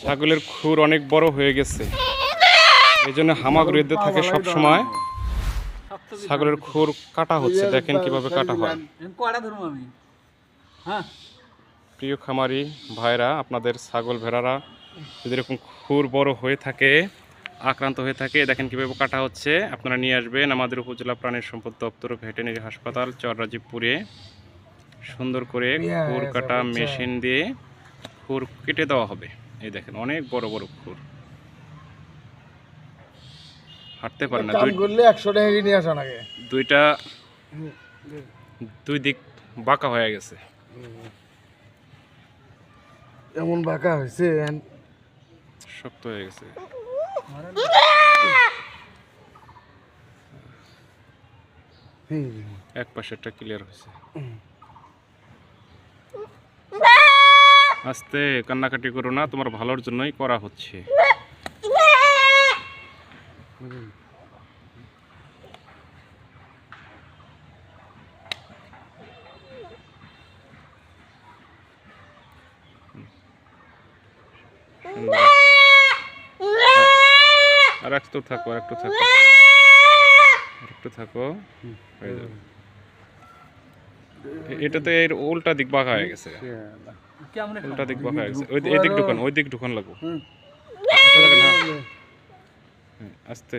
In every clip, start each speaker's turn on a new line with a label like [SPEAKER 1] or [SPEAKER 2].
[SPEAKER 1] ছাগলের খুর অনেক বড় হয়ে গেছে। এই জন্য হামাগুড়িতে থাকে সব সময় ছাগলের খুর কাটা হচ্ছে দেখেন কীভাবে কাটা হয়।
[SPEAKER 2] হ্যাঁ
[SPEAKER 1] প্রিয় খামারি ভাইরা আপনাদের ছাগল ভেড়ারা যদি এরকম খুর বড় হয়ে থাকে আক্রান্ত হয়ে থাকে দেখেন কীভাবে কাটা হচ্ছে আপনারা নিয়ে আসবেন আমাদের উপজেলা প্রাণী সম্পদ দপ্তর ভেটেরিনারি হাসপাতাল চররাজীবপুরে সুন্দর করে খুর কাটা মেশিন দিয়ে খুর কেটে দেওয়া হবে। এই দেখেন অনেক বড় বড় খুর হাঁটতে পারে না দুই-
[SPEAKER 3] করলে একশো টাকা নিয়ে আসা লাগে
[SPEAKER 1] দুইটা দুই দিক বাঁকা হয়ে গেছে।
[SPEAKER 3] এমন বাঁকা হয়েছে
[SPEAKER 1] শক্ত হয়ে গেছে। এক পাশেরটা ক্লিয়ার হয়েছে। আস্তে কান্নাকাটি করো না, তোমার ভালোর জন্যই করা হচ্ছে। আর একটু থাকো, আর একটু থাকো। আর একটু থাকো। হয়ে যাবে। এ- এটাতে এর উল্টা দিক বাঁকা হয়ে গেছে। উল্টা দিক বাঁকা হয়ে গেছে। ওই দিক ঢুকান ওই দিক ঢুকান লাগবো। আস্তে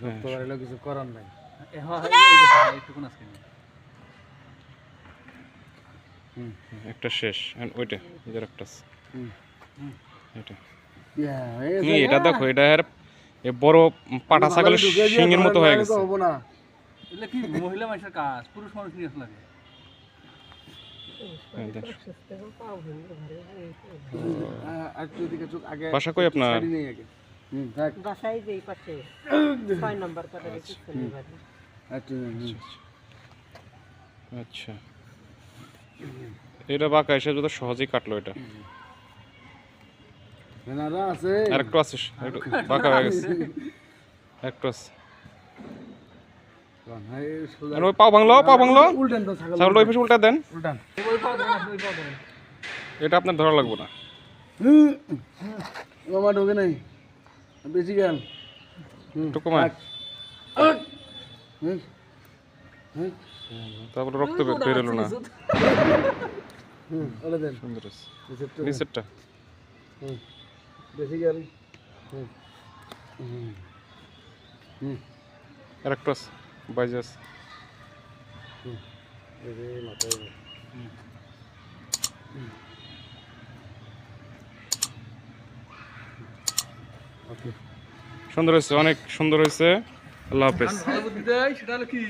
[SPEAKER 1] হ্যাঁ। হ্যাঁ,
[SPEAKER 3] কিছু করার নাই।
[SPEAKER 1] একটা শেষ। ওইটা এদের একটা এটা। তুমি এটা দেখো এটা আর এ বড় পাটা ছাগলের শিঙের মতো হয়ে গেছে।
[SPEAKER 3] হব না
[SPEAKER 2] এগুলো কি মহিলা মানুষের কাজ? পুরুষ মানুষ নিয়ে লাগে
[SPEAKER 1] হ্যাঁ, বাসা কই আপনার?
[SPEAKER 4] বাসায় যেই পাশে। ছয় নম্বর
[SPEAKER 3] তুই হুম।
[SPEAKER 1] আচ্ছা এটা বাঁকা এসে যত সহজেই কাটলো এটা।
[SPEAKER 3] ভেনারা আছে।
[SPEAKER 1] আর আছে একটু বাঁকা হয়ে গেছে। একটু আছে ওই পাও পাও
[SPEAKER 3] ছাগল
[SPEAKER 1] ওই পাশে উল্টা দেন। এটা আপনার ধরা লাগবে না।
[SPEAKER 3] হুম। মামা ঢোকে নাই। বেশি গেল। হুম,
[SPEAKER 1] একটু কমায়।
[SPEAKER 3] থাক। হুম, হুম,
[SPEAKER 1] তারপরে রক্ত বের না।
[SPEAKER 3] হুম, ওটা দেন।
[SPEAKER 1] সুন্দর আছে।
[SPEAKER 3] রিসেপ্টর
[SPEAKER 1] নিচেরটা
[SPEAKER 3] হুম, গেল হুম,
[SPEAKER 1] সুন্দর হয়েছে অনেক সুন্দর হয়েছে। আল্লাহ হাফেজ।
[SPEAKER 2] ভালো বুদ্ধি দেয় সেটা হলো কি?